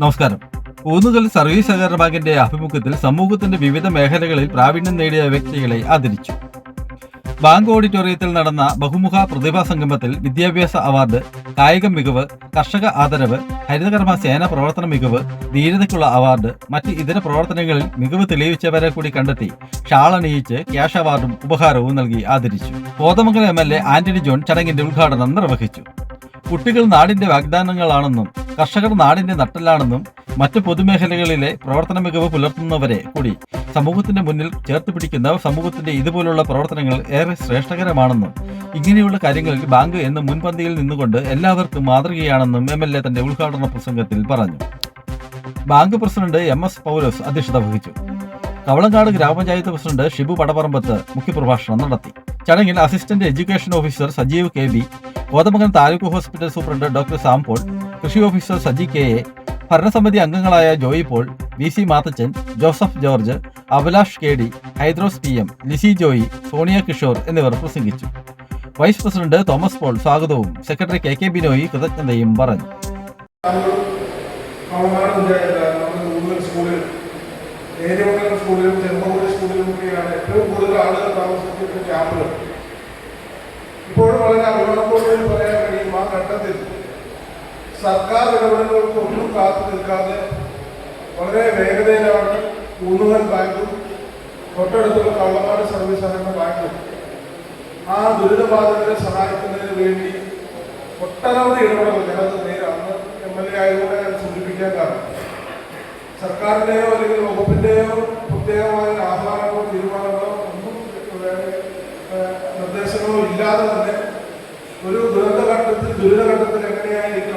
നമസ്കാരം. ഊന്നുകൽ സർവീസ് സഹകരണ ബാങ്കിന്റെ ആഭിമുഖ്യത്തിൽ സമൂഹത്തിന്റെ വിവിധ മേഖലകളിൽ പ്രാവീണ്യം നേടിയ വ്യക്തികളെ ആദരിച്ചു. ബാങ്ക് ഓഡിറ്റോറിയത്തിൽ നടന്ന ബഹുമുഖ പ്രതിഭാ സംഗമത്തിൽ വിദ്യാഭ്യാസ അവാർഡ് കായിക മികവ് കർഷക ആദരവ് ഹരിതകർമ്മ സേന പ്രവർത്തന മികവ് ധീരതയ്ക്കുള്ള അവാർഡ് മറ്റ് ഇതര പ്രവർത്തനങ്ങളിൽ മികവ് തെളിയിച്ചവരെ കൂടി കണ്ടെത്തി ഷാളണിയിച്ച് ക്യാഷ് അവാർഡും ഉപഹാരവും നൽകി ആദരിച്ചു. Kothamangalam M L A Antony John ചടങ്ങിന്റെ ഉദ്ഘാടനം നിർവഹിച്ചു. കുട്ടികൾ നാടിന്റെ വാഗ്ദാനങ്ങളാണെന്നും കർഷകർ നാടിന്റെ നട്ടലാണെന്നും മറ്റ് പൊതുമേഖലകളിലെ പ്രവർത്തന മികവ് പുലർത്തുന്നവരെ കൂടി സമൂഹത്തിന്റെ മുന്നിൽ ചേർത്ത് പിടിക്കുന്ന സമൂഹത്തിന്റെ ഇതുപോലുള്ള പ്രവർത്തനങ്ങൾ ഏറെ ശ്രേഷ്ഠകരമാണെന്നും ഇങ്ങനെയുള്ള കാര്യങ്ങളിൽ ബാങ്ക് എന്ന മുൻപന്തിയിൽ നിന്നുകൊണ്ട് എല്ലാവർക്കും മാതൃകയാണെന്നും എം എൽ എ തന്റെ ഉദ്ഘാടന പ്രസംഗത്തിൽ പറഞ്ഞു. Bank president M S Paulose അധ്യക്ഷത വഹിച്ചു. കവളങ്കാട് ഗ്രാമപഞ്ചായത്ത് പ്രസിഡന്റ് ഷിബു പടപറമ്പത്ത് മുഖ്യപ്രഭാഷണം നടത്തി. ചടങ്ങിൽ assistant education officer Sajeev K B Kothamangalam taluk hospital superintendent doctor Sampaul കൃഷി ഓഫീസർ സജി കെ എ ഭരണസമിതി അംഗങ്ങളായ Joy Paul V C Mathachan Joseph George Abhilash K D Hydros P M Lissy Joy Sonia Kishore എന്നിവർ പ്രസംഗിച്ചു. Vice president Thomas Paul സ്വാഗതവും secretary K K Binoy കൃതജ്ഞതയും പറഞ്ഞു. ഇപ്പോഴും വളരെ അഭിമാനത്തോടുകൂടി പറയാൻ കഴിയും ആ ഘട്ടത്തിൽ. സർക്കാർ ഇടപെടലുകൾക്കൊന്നും കാത്തു നിൽക്കാതെ വളരെ വേഗതയിലാണ് ഊന്നുകൽ ബാങ്കും തൊട്ടടുത്തുള്ള കള്ളനാട് സർവീസ് സഹകരണ ബാങ്കും ആ ദുരിതബാധിതരെ സഹായിക്കുന്നതിന് വേണ്ടി ഒട്ടനവധി ഇടപെടലുകൾ ഞാനത് നേരാണ് എം എൽ എ ആയതുകൊണ്ട് ഞാൻ സൂചിപ്പിക്കാൻ കാരണം. സർക്കാരിന്റെയോ അല്ലെങ്കിൽ വകുപ്പിന്റെയോ പ്രത്യേകമായ ആഹ്വാനങ്ങളോ തീരുമാനങ്ങളോ ഒന്നും നിർദ്ദേശങ്ങളോ ഇല്ലാതെ തന്നെ ഒരു ദുരന്തഘട്ടത്തിൽ ദുരിതഘട്ടത്തിൽ എങ്ങനെയായിരിക്കും